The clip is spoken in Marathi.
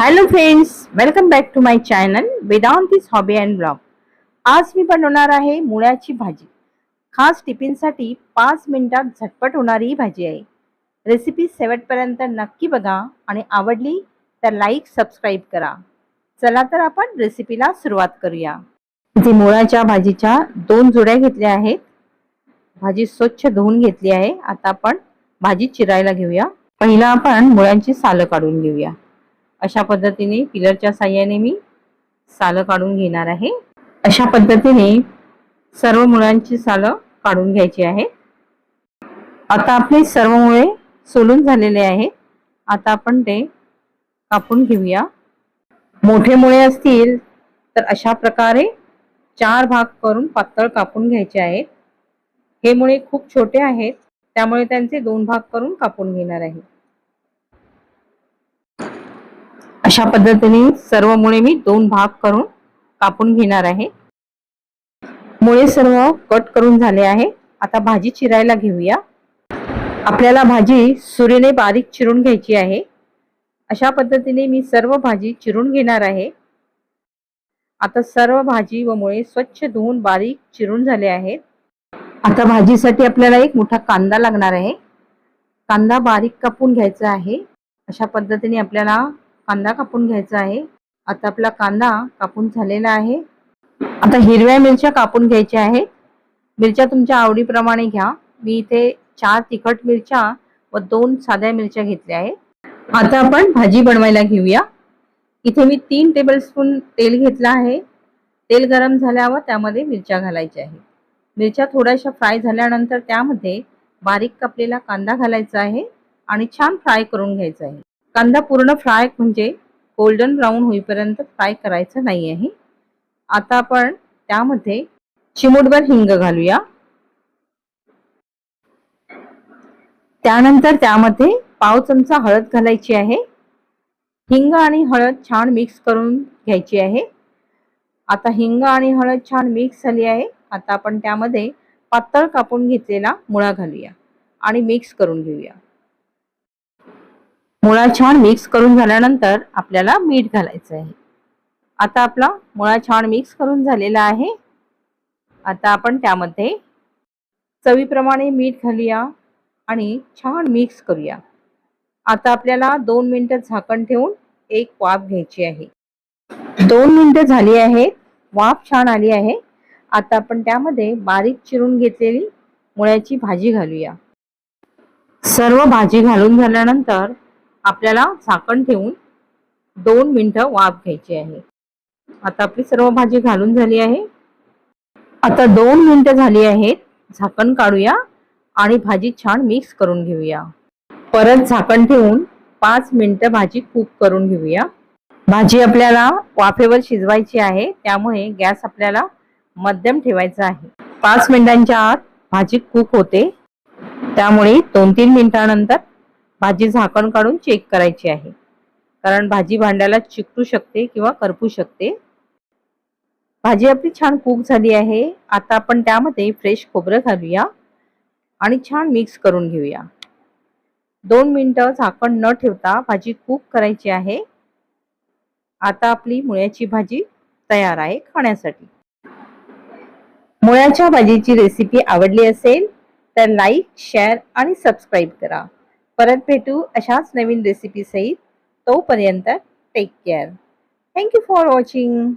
Hello friends welcome back to my channel Vedanti's hobby and blog आज मी बनवणार आहे मुळ्याची भाजी. खास टिफिनसाठी पाच मिनिटात झटपट होणारी ही भाजी आहे. रेसिपी शेवटपर्यंत नक्की बघा आणि आवडली तर लाईक सबस्क्राईब करा. चला तर आपण रेसिपीला सुरुवात करूया. इथे मुळ्याच्या भाजीच्या दोन जुड्या घेतल्या आहेत भाजी स्वच्छ धुवून घेतली आहे. आता आपण भाजी चिरायला घेऊया. पहिला आपण मुळ्यांची सालं काढून घेऊया. अशा पद्धतीने पिलरच्या साह्याने मी सालं काढून घेणार आहे. अशा पद्धतीने सर्व मुळांची सालं काढून घ्यायची आहे. आता आपले सर्व मुळे सोलून झालेले आहेत आता आपण ते कापून घेऊया. मोठे मुळे असतील तर अशा प्रकारे चार भाग करून पातळ कापून घ्यायचे आहेत. हे मुळे खूप छोटे आहेत. त्यामुळे त्यांचे दोन भाग करून कापून घेणार आहे. अशा पद्धतीने सर्व मुळे मी दोन भाग करून कापून घेणार आहे. मुळे सर्व कट करून झाले आहे. आता भाजी चिरायला घेऊया. आपल्याला भाजी सुरीने बारीक चिरून घ्यायची आहे. अशा पद्धतीने मी सर्व भाजी चिरून घेणार आहे. आता सर्व भाजी व मुळे स्वच्छ धुवून बारीक चिरून झाले आहेत. आता भाजीसाठी आपल्याला एक मोठा कांदा लागणार आहे. कांदा बारीक कापून घ्यायचा आहे. अशा पद्धतीने आपल्याला कांदा कापून घ्यायचा आहे. आता आपला कांदा कापून झालेला आहे. आता हिरव्या मिरच्या कापून घ्यायच्या आहेत. मिरच्या तुमच्या आवडीप्रमाणे घ्या. मी इथे चार तिखट मिरच्या व दोन साध्या मिरच्या घेतल्या आहेत. आता आपण भाजी बनवायला घेऊया. इथे मी तीन टेबलस्पून तेल घेतलं आहे. तेल गरम झाल्यावर त्यामध्ये मिरच्या घालायच्या आहेत. मिरच्या थोड्याशा फ्राय झाल्यानंतर त्यामध्ये बारीक कापलेला कांदा घालायचा आहे आणि छान फ्राय करून घ्यायचा आहे. कांदा पूर्ण फ्राय म्हणजे गोल्डन ब्राऊन होईपर्यंत फ्राय करायचं नाही आहे आता आपण त्यामध्ये चिमूटभर हिंग घालूया. त्यानंतर त्यामध्ये पाव चमचा हळद घालायची आहे. हिंग आणि हळद छान मिक्स करून घ्यायची आहे. आता हिंग आणि हळद छान मिक्स झाली आहे. आता आपण त्यामध्ये पातळ कापून घेतलेला मुळा घालूया आणि मिक्स करून घेऊया. मुळा छान मिक्स करून झाल्यानंतर आपल्याला मीठ घालायचं आहे. आता आपला मुळा छान मिक्स करून झालेला आहे. आता आपण त्यामध्ये चवीप्रमाणे मीठ घालूया आणि छान मिक्स करूया. आता आपल्याला दोन मिनटं झाकण ठेवून एक वाफ घ्यायची आहे. दोन मिनिटं झाली आहेत. वाफ छान आली आहे. आता आपण त्यामध्ये बारीक चिरून घेतलेली मुळ्याची भाजी घालूया. सर्व भाजी घालून झाल्यानंतर आपल्याला झाकण ठेवून दोन मिनटं वाफ घ्यायची आहे. आता आपली सर्व भाजी घालून झाली आहे. आता दोन मिनिटं झाली आहेत. झाकण काढूया आणि भाजी छान मिक्स करून घेऊया. परत झाकण ठेवून पाच मिनिटं भाजी कुक करून घेऊया. भाजी आपल्याला वाफेवर शिजवायची आहे. त्यामुळे गॅस आपल्याला मध्यम ठेवायचा आहे. पाच मिनिटांच्या आत भाजी कुक होते. त्यामुळे दोन तीन मिनिटानंतर भाजी झाकण काढून चेक करायची आहे. कारण भाजी भांड्याला चिकटू शकते किंवा करपू शकते. भाजी आपली छान कुक झाली आहे. आता आपण त्यामध्ये फ्रेश खोबरं घालूया आणि छान मिक्स करून घेऊया. दोन मिनटं झाकण न ठेवता भाजी कुक करायची आहे. आता आपली मुळ्याची भाजी तयार आहे खाण्यासाठी. मुळ्याच्या भाजीची रेसिपी आवडली असेल तर लाईक शेअर आणि सबस्क्राईब करा. परत भेटू अशाच नवीन रेसिपी सहित तोपर्यंत take care thank you for watching